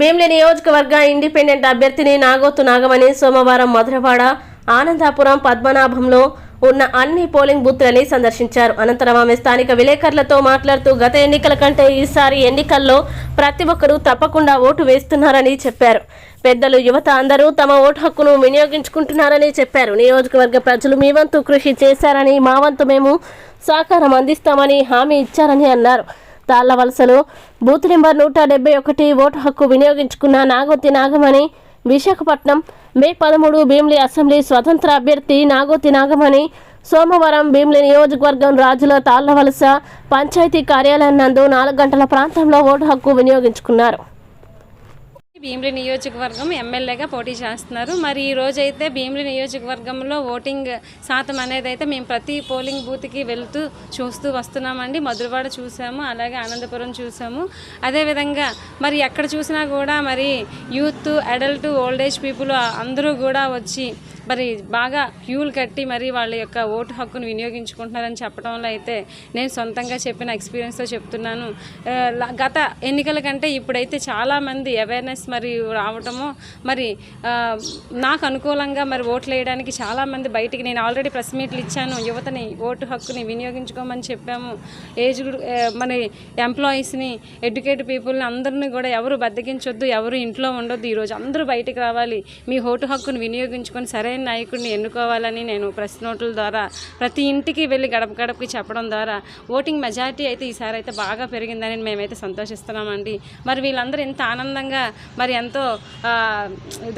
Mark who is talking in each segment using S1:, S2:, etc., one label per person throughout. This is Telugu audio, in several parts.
S1: భీమిలి నియోజకవర్గ ఇండిపెండెంట్ అభ్యర్థిని నాగోతు నాగమణి సోమవారం మధురవాడ ఆనందాపురం పద్మనాభంలో ఉన్న అన్ని పోలింగ్ బూత్లని సందర్శించారు. అనంతరం ఆమె స్థానిక విలేకరులతో మాట్లాడుతూ గత ఎన్నికల కంటే ఈసారి ఎన్నికల్లో ప్రతి ఒక్కరూ తప్పకుండా ఓటు వేస్తున్నారని చెప్పారు. పెద్దలు యువత అందరూ తమ ఓటు హక్కును వినియోగించుకుంటున్నారని చెప్పారు. నియోజకవర్గ ప్రజలు మీ వంతు కృషి చేశారని మా వంతు మేము సహకారం అందిస్తామని హామీ ఇచ్చారని అన్నారు. తాళ్ళ వలసలో బూత్ నెంబర్ నూట డెబ్బై ఒకటి ఓటు హక్కు వినియోగించుకున్న నాగోతి నాగమణి విశాఖపట్నం మే పదమూడు భీమిలి అసెంబ్లీ స్వతంత్ర అభ్యర్థి నాగోతి నాగమణి సోమవారం భీమిలి నియోజకవర్గం రాజుల తాళ్ళవలస పంచాయతీ కార్యాలయం నందు నాలుగు గంటల ప్రాంతంలో ఓటు హక్కు వినియోగించుకున్నారు.
S2: భీమిలి నియోజకవర్గం ఎమ్మెల్యేగా పోటీ చేస్తున్నారు. మరి ఈ రోజు అయితే భీమిలి నియోజకవర్గంలో ఓటింగ్ శాతం అనేది అయితే మేము ప్రతి పోలింగ్ బూత్కి వెళ్తూ చూస్తూ వస్తున్నామండి. మధురవాడ చూసాము అలాగే ఆనందపురం చూసాము. అదేవిధంగా మరి ఎక్కడ చూసినా కూడా మరి youth adult old age people అందరూ కూడా వచ్చి మరి బాగా క్యూలు కట్టి మరి వాళ్ళ యొక్క ఓటు హక్కును వినియోగించుకుంటున్నారని చెప్పడంలో అయితే నేను సొంతంగా చెప్పిన ఎక్స్పీరియన్స్తో చెప్తున్నాను. గత ఎన్నికల కంటే ఇప్పుడైతే చాలామంది అవేర్నెస్ మరి రావటము మరి నాకు అనుకూలంగా మరి ఓట్లు వేయడానికి చాలామంది బయటికి నేను ఆల్రెడీ ప్రెస్ మీట్లు ఇచ్చాను. యువతని ఓటు హక్కుని వినియోగించుకోమని చెప్పాము. ఏజ్ మన ఎంప్లాయీస్ని ఎడ్యుకేట్ పీపుల్ని అందరినీ కూడా ఎవరు బద్దగించొద్దు ఎవరు ఇంట్లో ఉండొద్దు ఈరోజు అందరూ బయటికి రావాలి. మీ ఓటు హక్కును వినియోగించుకొని సరే సరైన నాయకుడిని ఎన్నుకోవాలని నేను ప్రెస్ నోట్ల ద్వారా ప్రతి ఇంటికి వెళ్ళి గడప గడపకి చెప్పడం ద్వారా ఓటింగ్ మెజారిటీ అయితే ఈసారి అయితే బాగా పెరిగిందని మేమైతే సంతోషిస్తున్నామండి. మరి వీళ్ళందరూ ఎంత ఆనందంగా మరి ఎంతో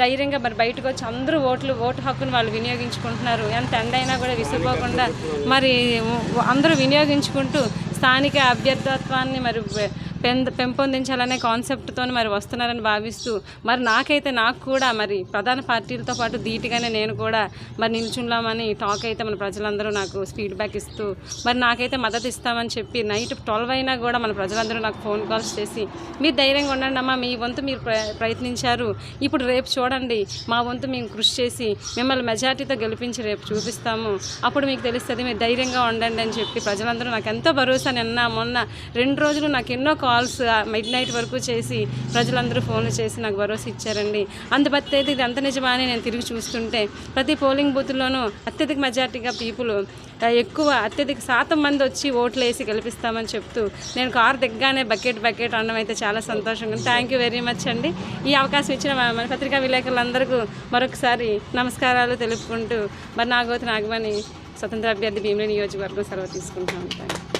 S2: ధైర్యంగా మరి బయటకు వచ్చి అందరూ ఓట్లు ఓటు హక్కును వాళ్ళు వినియోగించుకుంటున్నారు. ఎంత ఎండ అయినా కూడా విసిపోకుండా మరి అందరూ వినియోగించుకుంటూ స్థానిక అభ్యర్థత్వాన్ని మరి పెంపొందించాలనే కాన్సెప్ట్తో మరి వస్తున్నారని భావిస్తూ మరి నాకైతే నాకు కూడా మరి ప్రధాన పార్టీలతో పాటు ధీటుగానే నేను కూడా మరి నిల్చుండామని టాక్ అయితే మన ప్రజలందరూ నాకు ఫీడ్బ్యాక్ ఇస్తూ మరి నాకైతే మద్దతు ఇస్తామని చెప్పి నైట్ ట్వెల్వ్ అయినా కూడా మన ప్రజలందరూ నాకు ఫోన్ కాల్స్ చేసి మీరు ధైర్యంగా ఉండండి అమ్మా మీ వంతు మీరు ప్ర- ప్రయత్నించారు ఇప్పుడు రేపు చూడండి మా వంతు మేము కృషి చేసి మిమ్మల్ని మెజార్టీతో గెలిపించి రేపు చూపిస్తాము అప్పుడు మీకు తెలుస్తుంది మీరు ధైర్యంగా ఉండండి అని చెప్పి ప్రజలందరూ నాకు ఎంతో భరోసా నిన్న మొన్న రెండు రోజులు నాకు ఎన్నో కాల్స్ మిడ్ నైట్ వరకు చేసి ప్రజలందరూ ఫోన్లు చేసి నాకు భరోసా ఇచ్చారండి. అందుబట్టి ఇది అంత నిజమా అని నేను తిరిగి చూస్తుంటే ప్రతి పోలింగ్ బూత్లోనూ అత్యధిక మెజార్టీగా పీపుల్ ఎక్కువ అత్యధిక శాతం మంది వచ్చి ఓట్లు వేసి గెలిపిస్తామని చెప్తూ నేను కారు దిగ్గానే బకెట్ బకెట్ అనడం అయితే చాలా సంతోషంగా థ్యాంక్ యూ వెరీ మచ్ అండి. ఈ అవకాశం ఇచ్చిన మన పత్రికా విలేకరులందరికీ మరొకసారి నమస్కారాలు తెలుపుకుంటూ మరి నాగోతి నాగమని స్వతంత్ర అభ్యర్థి భీమిలి నియోజకవర్గం సెలవు తీసుకుంటాను థ్యాంక్ యూ